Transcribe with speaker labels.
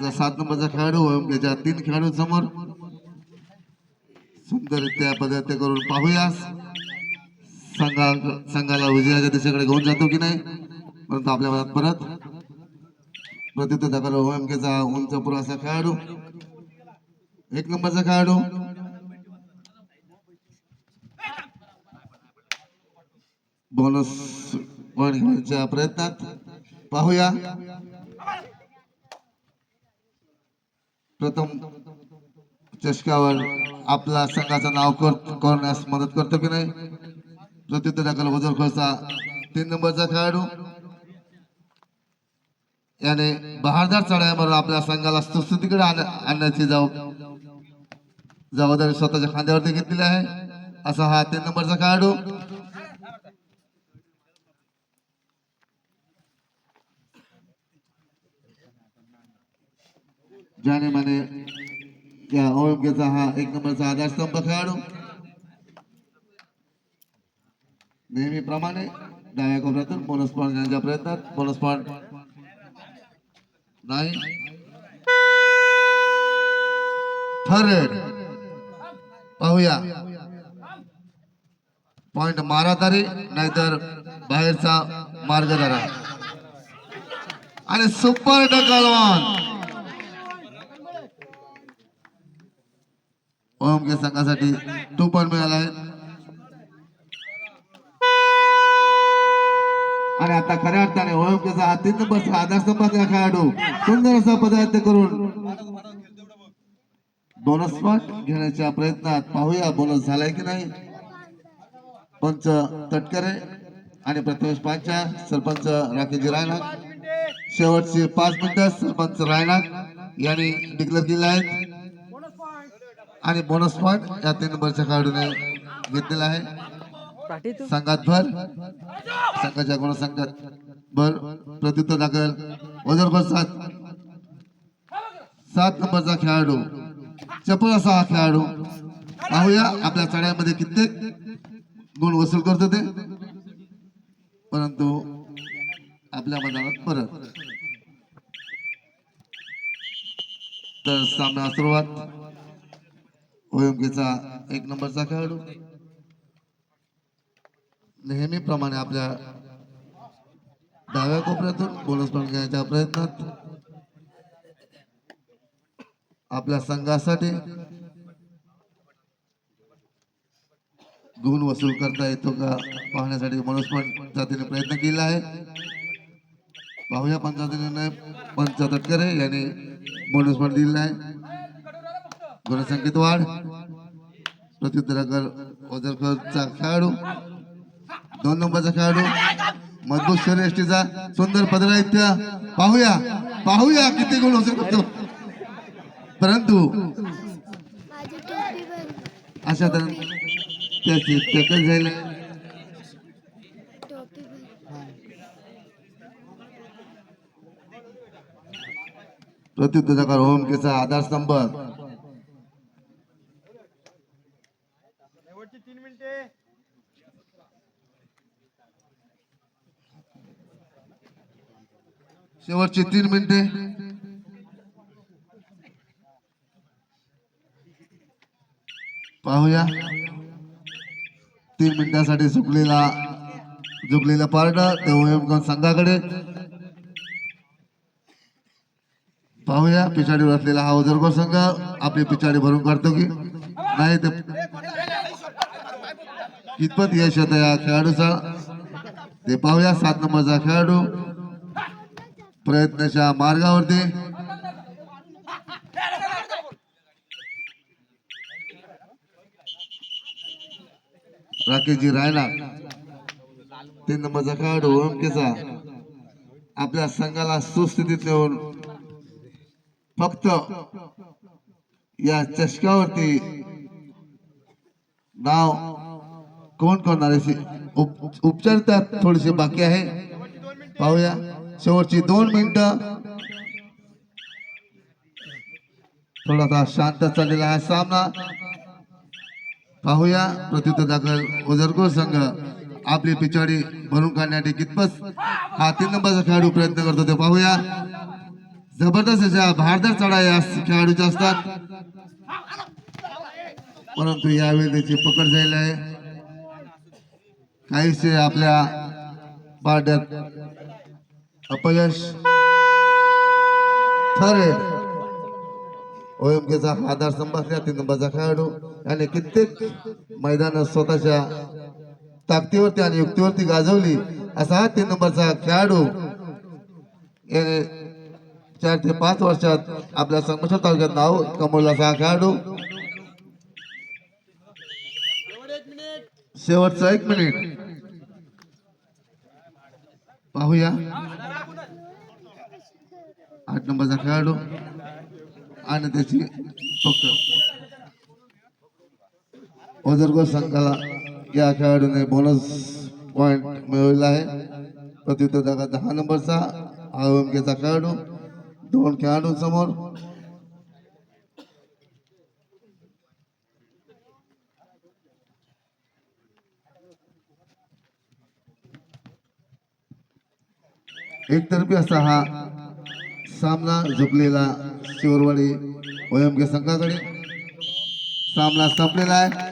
Speaker 1: आता सात नंबरचा खेळाडू त्याच्या म्हणजे तीन खेळाडू समोर सुंदररित्या पदार्थ करून पाहूया संघा संघाला विजयाच्या दिशेकडे घेऊन जातो की नाही परंतु आपल्या मनात परत प्रत्युत्तर दाखल ओएमकेचा उंच पुरासा खेळाडू एक नंबरचा खेळाडू. बोनस पॉईंट घेण्याच्या प्रयत्नात पाहूया. प्रथम चषकावर आपला संघाचं नाव कर- करण्यास मदत करतो की नाही? प्रत्युत्तर दाखल वजर खोसा तीन नंबरचा खेळाडू. याने बहारदार चढाईवर आपल्या संघाला सुस्थितीकडे आणण्याची जाव जबाबदारी स्वतःच्या खांद्यावरती घेतलेली आहे. असा हा तीन नंबरचा खेळाडू. ज्याने माने या ओळखेचा हा एक नंबरचा आधारस्तंभ खेळाडू नेहमीप्रमाणे डाव्या कोपऱ्यातून बोनस पॉईंट घेण्याच्या प्रयत्नात बोनस पॉईंट नाही थर्ड। पाहूया। पॉइंट मारा तरी नाहीतर बाहेरचा मार्ग धरा आणि सुपर डकलवान ओम के संघासाठी तो पण मिळाला आणि आता खऱ्या अर्थाने ओळखेचा हा तीन नंबरचा आधारस्तंभाचा खेळाडू. सुंदर असा पदार्थ करून बोनस स्पॉट घेण्याच्या प्रयत्नात पाहूया. बोनस झालाय की नाही? पंच तटकरे आणि प्रथमेश पांचा सरपंच राकेशजी रायनाथ. शेवटचे पाच मिनिटं सरपंच रायनाथ यांनी डिक्लेअर केले आहेत. आणि बोनस पॉईंट या तीन नंबरच्या खेळाडूने घेतलेला आहे. संघात भर. संघाच्या गुणसंघात भर. प्रत्युत्तर दाखल. सात? सात नंबरचा खेळाडू. चपळ असा हा खेळाडू. पाहूया आपल्या चढ्यामध्ये कित्येक गुण वसूल करतो ते. परंतु आपल्या मैदानात परत. तर सामना सुरुवात. ओएमकेचा एक नंबरचा खेळाडू. नेहमीप्रमाणे आपल्या डाव्या कोपऱ्यातून बोनस पॉईंट घेण्याच्या प्रयत्नात आपल्या संघासाठी गुण वसूल करता येतो का पाहण्यासाठी बोनस पॉईंट जातीने प्रयत्न केला आहे. पाहूया पंचायतीने पंच तटकरे यांनी बोनस पण दिलेला आहे. गुणसंख्येत वाढ. प्रत्युत्तराकर ओझरकरचा खेळाडू. दोन नंबरचा खेळाडू. मजबूत शरीर सुंदर पदराहित्य. पाहूया पाहूया किती गुण होऊ शकतो परंतु अशा तर त्याची टक्कल जाईल
Speaker 2: प्रत्युत्तराकर बघ
Speaker 1: प्रत्युत्तराकार ओमकेचा आधारस्तंभ. शेवटची तीन मिनिटे. पाहूया. तीन मिनिटासाठी झुकलेला झुकलेला पार्ट ते संघाकडे. पाहूया पिछाडीवर असलेला हा उजरगो संघ आपली पिछाडी भरून काढतो की? नाही ते कितपत यश होतं या खेळाडूचा? ते पाहूया सात नंबरचा खेळाडू. प्रयत्नाच्या मार्गावरती. राकेशजी रायला तीन नंबरचा खेळाडू ओमकेचा आपल्या संघाला सुस्थितीत नेऊन फक्त या चषकावरती नाव कोण करणारे उप- उपचार त्यात थोडेसे बाकी आहे. पाहूया. शेवटची दोन मिनिटं. थोडासा शांत चाललेला आहे सामना. पाहूया. प्रत्युत्तर दाखल ओझरकोर संघ आपली पिछाडी भरून काढण्यासाठी कितपत हा तीन नंबरचा खेळाडू प्रयत्न करतो ते पाहूया. जबरदस्त अशा भारदार चढा या खेळाडूच्या असतात. परंतु यावेळी त्याची पकड झालेली आहे. काहीसे आपल्या पाड्यात अपयश ठरेल. ओएमकेचा आधार स्तंभ तीन नंबरचा खेळाडू. याने कित्येक मैदान स्वतःच्या ताकदीवरती आणि युक्तीवरती गाजवली. असा हा तीन नंबरचा खेळाडू याने चार ते पाच वर्षात आपल्या संगमेश्वर तालुक्यात नाव कमवला असा हा खेळाडू. शेवटचा एक मिनिट. पाहूया. आठ नंबरचा खेळाडू. आणि त्याची पकड संघाला या खेळाडूने बोनस पॉइंट मिळवला आहे. प्रत्युत्तर जागा दहा नंबरचा आयोमकेचा खेळाडू. दोन खेळाडूंसमोर एकतर्फी असा हा सामना झुकलेला शिवरवाडी ओएमके संघाकडे. सामना संपलेला आहे.